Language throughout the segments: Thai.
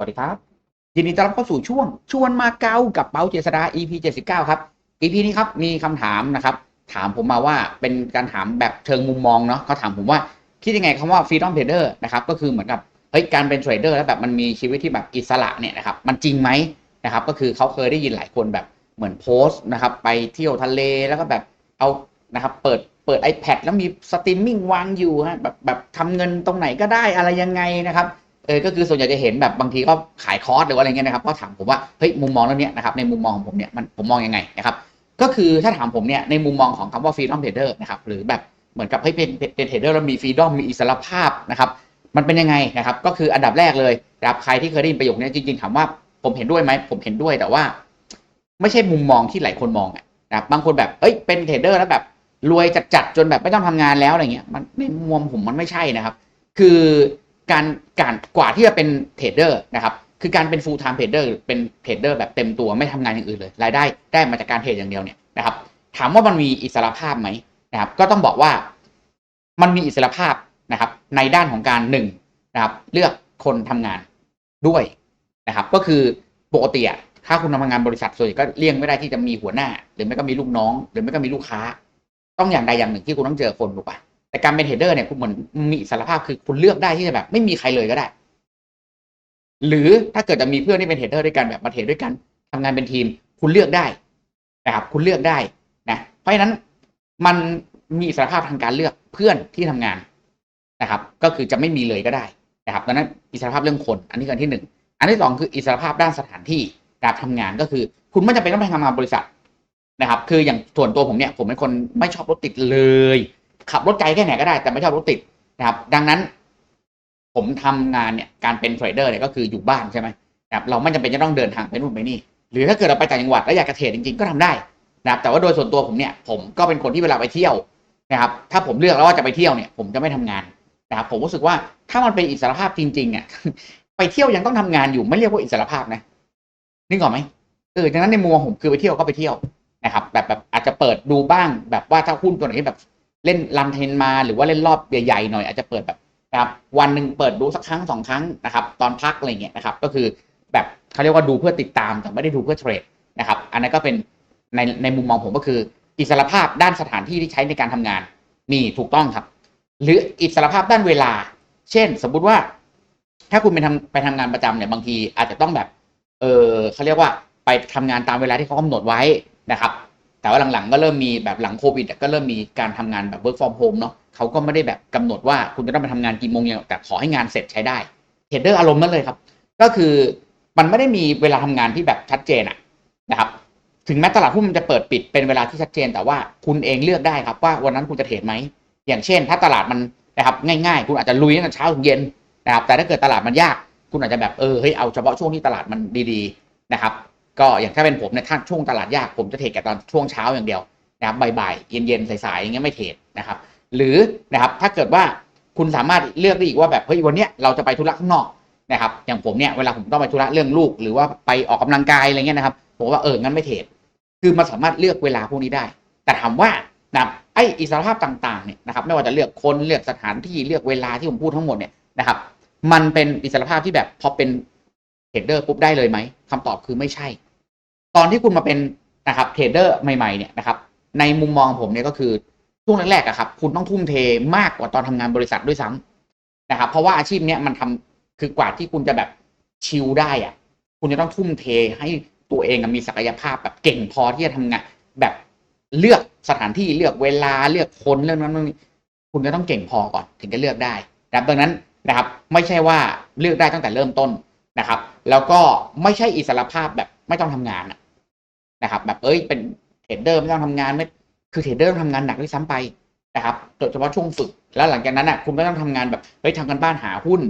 วัสดีครับ ยินดีต้อนรับเข้าสู่ช่วง ชวนมาเกากับเปาเจษดา EP 79 ครับ EP นี้ครับมีคำถามนะครับ ถามผมมาว่าเป็นการถามแบบเชิงมุมมองเนาะเขาถามผมว่าคิดยังไงคำว่า freedom trader นะครับก็คือเหมือนกับเฮ้ยการเป็นเทรดเดอร์แล้วแบบมันมีชีวิตที่แบบอิสระเนี่ยนะครับมันจริงไหมนะครับ ก็คือเขาเคยได้ยินหลายคนแบบเหมือนโพสต์นะครับ ไปเที่ยวทะเลแล้วก็แบบเอานะครับ เปิดเปิด iPad แล้วมีสตรีมมิ่งวางอยู่ฮะแบบแบบทำเงินตรงไหนก็ได้อะไรยังไงนะครับ เออก็คือส่วนใหญ่จะเห็นแบบบางทีก็ขายคอร์สหรือว่าอะไรเงี้ยนะครับก็ถามผมว่าเฮ้ยมุมมองเรื่องเนี้ยนะครับในมุมมองของผมเนี่ยมันผมมองยังไงนะครับก็คือถ้าถามผมเนี่ยในมุมมองของคำว่า freedom trader นะครับหรือแบบเหมือนกับเฮ้ยเป็นเป็นเทรดเดอร์แล้วมี freedom มีอิสรภาพนะครับมันเป็นยังไงนะครับก็คืออันดับแรกเลยนะครับใครที่เคยได้ยินประโยคนี้จริงๆถามว่าผมเห็นด้วยไหมผมเห็นด้วยแต่ว่า ไม่ใช่มุมมองที่หลายคนมองนะครับบางคนแบบเอ้ยเป็นเทรดเดอร์แล้วแบบรวยจัดๆจนแบบไม่ต้องทำงานแล้วอะไรเงี้ยมันในมุมผมมันไม่ใช่นะครับ คือ การการกว่าที่จะเป็นเทรดเดอร์นะครับคือการเป็น full time trader เป็นเทรดเดอร์แบบเต็มตัวไม่ทำงานอย่างอื่นเลยรายได้ได้มาจากการเทรดอย่างเดียวเนี่ยนะครับ ถามว่ามันมีอิสระภาพไหมนะครับ ก็ต้องบอกว่ามันมีอิสระภาพนะครับ ในด้านของการหนึ่งนะครับ เลือกคนทำงานด้วยนะครับ ก็คือปกติอะถ้าคุณทำงานบริษัทส่วนใหญ่ก็เลี่ยงไม่ได้ที่จะมีหัวหน้า หรือไม่ก็มีลูกน้อง หรือไม่ก็มีลูกค้า ต้องอย่างใดอย่างหนึ่งที่คุณต้องเจอคนถูกปะ แต่การเป็นเทรดเดอร์เนี่ยคุณเหมือนมีอิสรภาพคือคุณเลือกได้ที่จะแบบ ไม่มีใครเลยก็ได้ หรือถ้าเกิดจะมีเพื่อนที่เป็นเทรดเดอร์ด้วยกันแบบมาเทรดด้วยกันทำงานเป็นทีม คุณเลือกได้นะครับคุณเลือกได้นะเพราะฉะนั้นมันมีอิสรภาพทางการเลือกเพื่อนที่ทำงานนะครับ ก็คือจะไม่มีเลยก็ได้นะครับดังนั้นอิสรภาพเรื่องคน อันนี้คืออันที่หนึ่งอันที่สองคืออิสรภาพด้านสถานที่การทำงานก็คือ คุณไม่จำเป็นต้องไปทำงานบริษัทนะครับ คืออย่างส่วนตัวผมเนี่ย ผมเป็นคนไม่ชอบรถติดเลย ขับรถไกลแค่ไหนก็ได้แต่ไม่ชอบรถติดนะครับ ดังนั้น ผมทำงานเนี่ยการเป็นเทรดเดอร์เนี่ยก็คืออยู่บ้านใช่ไหมนะครับเราไม่จำเป็นจะต้องเดินทางไปนู่นไปนี่ หรือถ้าเกิดเราไปต่างจังหวัดแล้วอยากจะเทรดจริงๆก็ทำได้นะครับแต่ว่าโดยส่วนตัวผมเนี่ยผมก็เป็นคนที่เวลาไปเที่ยวนะครับถ้าผมเลือกแล้วว่าจะไปเที่ยวเนี่ย ผมจะไม่ทำงานนะครับผมรู้สึกว่าถ้ามันเป็นอิสรภาพจริงๆเนี่ยไปเที่ยวยังต้องทำงานอยู่ไม่เรียกว่าอิสรภาพนะนึกออกไหมเออดังนั้นในมุมมอผมคือไปเที่ยวก็ไปเที่ยวนะครับ แบบแบบอาจจะเปิดดูบ้างแบบว่าถ้าหุ้นตัวไหนที่แบบ เล่นรันเทนมาหรือว่าเล่นรอบใหญ่ๆหน่อยอาจจะเปิดแบบนะครับวันหนึ่งเปิดดูสักครั้งสองครั้งนะครับ ตอนพักอะไรเงี้ยนะครับ ก็คือแบบเขาเรียกว่าดูเพื่อติดตามแต่ไม่ได้ดูเพื่อเทรดนะครับ อันนั้นก็เป็นในในมุมมองผมก็คือ อิสรภาพด้านสถานที่ที่ใช้ในการทำงาน มีถูกต้องครับ หรืออิสรภาพด้านเวลา เช่น สมมุติว่า ถ้าคุณไปทำไปทำงานประจำเนี่ยบางทีอาจจะต้องแบบ เออเขาเรียกว่าไปทำงานตามเวลาที่เขากำหนดไว้นะครับ แต่ว่าหลังๆก็เริ่มมีแบบหลังโควิดก็เริ่มมีการทำงานแบบ work from home เนาะเขาก็ไม่ได้แบบกำหนดว่าคุณจะต้องไปทำงานกี่โมงยังแต่ขอให้งานเสร็จใช้ได้เทรดเดอร์อารมณ์นั้นเลยครับ ก็คือมันไม่ได้มีเวลาทำงานที่แบบชัดเจนอะนะครับ ถึงแม้ตลาดหุ้นมันจะเปิดปิดเป็นเวลาที่ชัดเจน แต่ว่าคุณเองเลือกได้ครับว่าวันนั้นคุณจะเทรดไหมอย่างเช่น ถ้าตลาดมันนะครับง่ายๆ คุณอาจจะลุยตั้งแต่เช้าถึงเย็นนะครับแต่ถ้าเกิดตลาดมันยาก คุณอาจจะแบบเออเฮ้ยเอาเฉพาะช่วงที่ตลาดมันดีๆนะครับ ก็อย่างถ้าเป็นผมเนี่ยถ้าช่วงตลาดยากผมจะเทรดกับตอนช่วงเช้าอย่างเดียวนะครับบ่ายๆเย็นๆสายๆอย่างเงี้ยไม่เทรดนะครับ หรือนะครับถ้าเกิดว่าคุณสามารถเลือกได้อีกว่าแบบเฮ้ยวันเนี้ยเราจะไปธุระข้างนอกนะครับอย่างผมเนี่ยเวลาผมต้องไปธุระเรื่องลูก หรือว่าไปออกกำลังกายอะไรเงี้ยนะครับผมว่าเอองั้นไม่เทรดคือมันสามารถเลือกเวลาพวกนี้ได้ แต่ถามว่านะไอ้อิสรภาพต่างๆเนี่ยนะครับไม่ว่าจะเลือกคนเลือกสถานที่เลือกเวลาที่ผมพูดทั้งหมดเนี่ยนะครับ มันเป็นอิสรภาพที่แบบพอเป็นเทรดเดอร์ปุ๊บได้เลยไหมคำตอบคือไม่ใช่ ตอนที่คุณมาเป็นนะครับเทรดเดอร์ใหม่ๆเนี่ยนะครับในมุมมองผมเนี่ยก็คือช่วงแรกๆอะครับ คุณต้องทุ่มเทมากกว่าตอนทำงานบริษัทด้วยซ้ำนะครับ เพราะว่าอาชีพเนี้ยมันทำคือกว่าที่คุณจะแบบชิลได้อะคุณจะต้องทุ่มเทให้ตัวเองมีศักยภาพแบบเก่งพอที่จะทำงานแบบเลือกสถานที่เลือกเวลาเลือกคนเรื่องนั้นเรื่องนี้คุณจะต้องเก่งพอก่อนถึงจะเลือกได้นะครับดังนั้นนะครับไม่ใช่ว่าเลือกได้ตั้งแต่เริ่มต้นนะครับ แล้วก็ไม่ใช่อิสระภาพแบบไม่ต้องทำงานอะ นะครับแบบเอ้ยเป็นเทรดเดอร์ไม่ต้องทำงานไม่คือเทรดเดอร์ทำงานหนักด้วยซ้ำไปนะครับโดยเฉพาะช่วงฝึก แล้วหลังจากนั้นอะคุณไม่ต้องทำงานแบบเฮ้ยทำกันบ้านหาหุ้น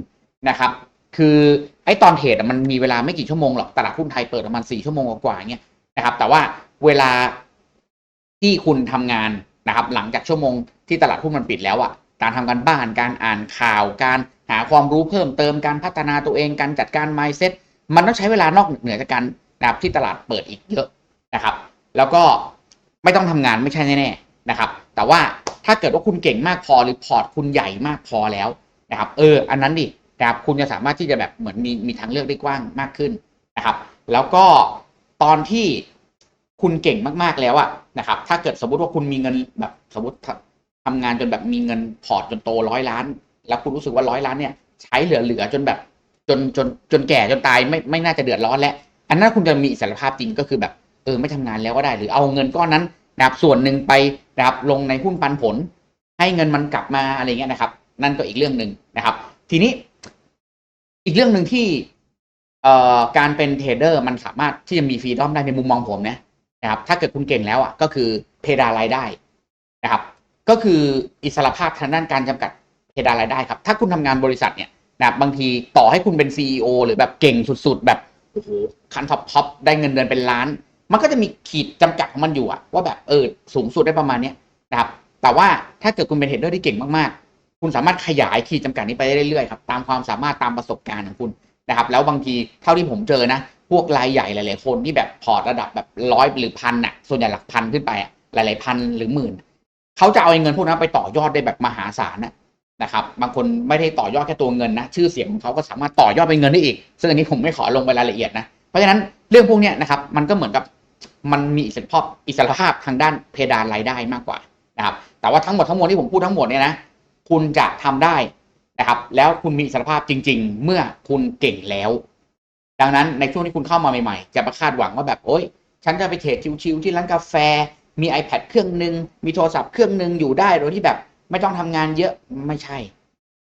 นะครับ คือไอ้ตอนเทรดมันมีเวลาไม่กี่ชั่วโมงหรอกตลาดหุ้นไทยเปิดประมาณสี่ชั่วโมงกว่าๆเงี้ยนะครับ แต่ว่าเวลาที่คุณทำงานนะครับ หลังจากชั่วโมงที่ตลาดหุ้นมันปิดแล้วอะการทำกันบ้านการอ่านข่าว การหาความรู้เพิ่มเติมการพัฒนาตัวเองการจัดการ mindset มันต้องใช้เวลานอกเหนือจากการนะครับที่ตลาดเปิดอีกเยอะ นะครับ แล้วก็ไม่ต้องทำงานไม่ใช่แน่ๆนะครับ แต่ว่าถ้าเกิดว่าคุณเก่งมากพอหรือพอร์ตคุณใหญ่มากพอแล้วนะครับ เออ อันนั้นดินะครับคุณจะสามารถที่จะแบบเหมือนมีมีทางเลือกได้กว้างมากขึ้นนะครับ แล้วก็ตอนที่คุณเก่งมากๆแล้วอะนะครับ ถ้าเกิดสมมติว่าคุณมีเงินแบบสมมติทำทำงานจนแบบมีเงินพอร์ตจนโตร้อยล้าน แล้วคุณรู้สึกว่าร้อยล้านเนี่ย ใช้เหลือๆจนแบบจนจนจนแก่จนตายไม่ไม่น่าจะเดือดร้อนแล้ว อันนั้นคุณจะมีอิสรภาพจริงก็คือแบบ ออไม่ทำงานแล้วก็ได้ หรือเอาเงินก้อนนั้นนะครับส่วนหนึ่งไปนะครับลงในหุ้นปันผล ให้เงินมันกลับมาอะไรเงี้ยนะครับ นั่นก็อีกเรื่องหนึ่งนะครับ ทีนี้อีกเรื่องหนึ่งที่เอ่อการเป็นเทรดเดอร์มันสามารถที่จะมีฟรีดอมได้ในมุมมองผมนะนะครับถ้าเกิดคุณเก่งแล้วอะก็คือเพดานรายได้นะครับ ก็คืออิสระภาพทางด้านการจำกัดเพดานรายได้ครับ ถ้าคุณทำงานบริษัทเนี่ยนะบบางทีต่อให้คุณเป็นซีอหรือแบบเก่งสุด ๆ แบบโอ้โหคันท็อปท็อปได้เงินเดือนเป็นล้าน มันก็จะมีขีดจำกัดของมันอยู่อะว่าแบบเออสูงสุดได้ประมาณเนี้ยนะครับ แต่ว่าถ้าเกิดคุณเป็นเทรดเดอร์ที่เก่งมากๆ คุณสามารถขยายขีดจำกัดนี้ไปได้เรื่อยๆครับตามความสามารถตามประสบการณ์ของคุณนะครับ แล้วบางทีเท่าที่ผมเจอนะ พวกรายใหญ่หลาย ๆ คนที่แบบพอร์ตระดับแบบร้อยหรือพันอะส่วนใหญ่หลักพันขึ้นไปอะหลายๆพันหรือหมื่นเขาจะเอาเงินพวกนั้นไปต่อยอดได้แบบมหาศาลนะนะครับบางคนไม่ได้ต่อยอดแค่ตัวเงินนะชื่อเสียงของเขาก็สามารถต่อยอดเป็นเงินได้อีก ซึ่งอันนี้ผมไม่ขอลงไปรายละเอียดนะเพราะฉะนั้นเรื่องพวกนี้นะครับมันก็เหมือนกับ มันมีอิสรภาพอิสรภาพทางด้านเพดานรายได้มากกว่านะครับ แต่ว่าทั้งหมดทั้งมวลที่ผมพูดทั้งหมดเนี่ยนะคุณจะทำได้นะครับ แล้วคุณมีอิสรภาพจริง ๆ เมื่อคุณเก่งแล้ว ดังนั้นในช่วงที่คุณเข้ามาใหม่ๆ จะประคาดหวังว่าแบบโอ๊ยฉันจะไปเทรดชิวๆที่ร้านกาแฟ มี iPad เครื่องหนึ่งมีโทรศัพท์เครื่องหนึ่งอยู่ได้โดยที่แบบไม่ต้องทำงานเยอะไม่ใช่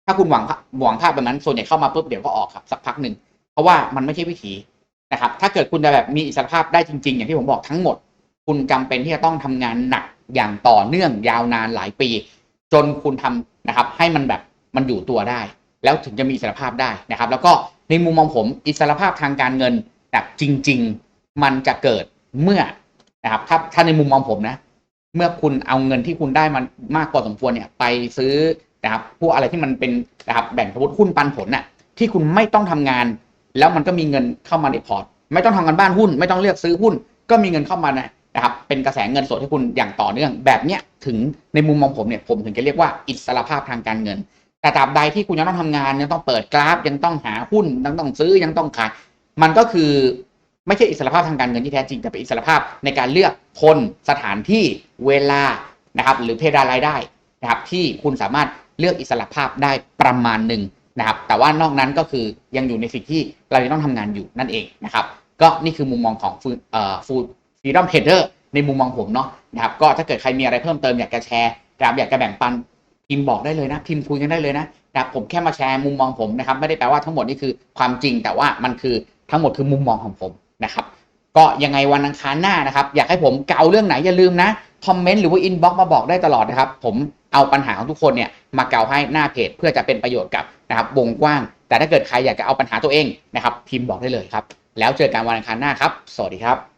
ถ้าคุณหวังหวังภาพแบบนั้นส่วนใหญ่เข้ามาปุ๊บเดี๋ยวก็ออกครับสักพักหนึ่งเพราะว่ามันไม่ใช่วิถี นะครับ ถ้าเกิดคุณจะแบบมีอิสรภาพได้จริง ๆ อย่างที่ผมบอกทั้งหมด คุณจำเป็นที่จะต้องทำงานหนักอย่างต่อเนื่องยาวนานหลายปี จนคุณทำนะครับ ให้มันแบบมันอยู่ตัวได้ แล้วถึงจะมีอิสรภาพได้นะครับ แล้วก็ในมุมมองผมอิสรภาพทางการเงินแบบจริง ๆ มันจะเกิดเมื่อนะครับ ถ้าถ้าในมุมมองผมนะ เมื่อคุณเอาเงินที่คุณได้มันมากกว่าสมควรเนี่ย ไปซื้อนะครับพวกอะไรที่มันเป็นนะครับแบ่งสมมติหุ้นปันผลน่ะที่คุณไม่ต้องทำงาน แล้วมันก็มีเงินเข้ามาในพอร์ต ไม่ต้องทำงานบ้านหุ้น ไม่ต้องเลือกซื้อหุ้น ก็มีเงินเข้ามานะครับเป็นกระแสเงินสดให้คุณอย่างต่อเนื่อง แบบเนี้ยถึงในมุมมองผมเนี่ยผมถึงจะเรียกว่าอิสรภาพทางการเงิน แต่ตราบใดที่คุณยังต้องทำงานยังต้องเปิดกราฟยังต้องหาหุ้นยังต้องซื้อยังต้องขายมันก็คือไม่ใช่อิสรภาพทางการเงินที่แท้จริงแต่เป็นอิสรภาพในการเลือกคนสถานที่เวลานะครับหรือเพดานรายได้นะครับที่คุณสามารถเลือกอิสรภาพได้ประมาณหนึ่ง นะครับ แต่ว่านอกนั้นก็คือยังอยู่ในสิ่งที่เรายังต้องทำงานอยู่นั่นเองนะครับ ก็นี่คือมุมมองของฟูเอ่อฟูฟรีดอมเทรดเดอร์ในมุมมองผมเนาะนะครับ ก็ถ้าเกิดใครมีอะไรเพิ่มเติมอยากจะแชร์นะครับอยากจะแบ่งปันพิมพ์บอกได้เลยนะ พิมพ์คุยกันได้เลยนะนะครับผมแค่มาแชร์มุมมองผมนะครับ ไม่ได้แปลว่าทั้งหมดนี่คือความจริงแต่ว่ามันคือทั้งหมดคือมุมมองของผมนะครับก็ยังไงวันอังคารหน้านะครับ อยากให้ผมเกาเรื่องไหนอย่าลืมนะคอมเมนต์หรือว่าอินบ็อกมาบอกได้ตลอดนะครับ ผมเอาปัญหาของทุกคนเนี่ยมาเกาให้หน้าเพจเพื่อจะเป็นประโยชน์กับ นะครับวงกว้าง แต่ถ้าเกิดใครอยากจะเอาปัญหาตัวเองนะครับพิมพ์บอกได้เลยครับ แล้วเจอกันวันอังคารหน้าครับ สวัสดีครับ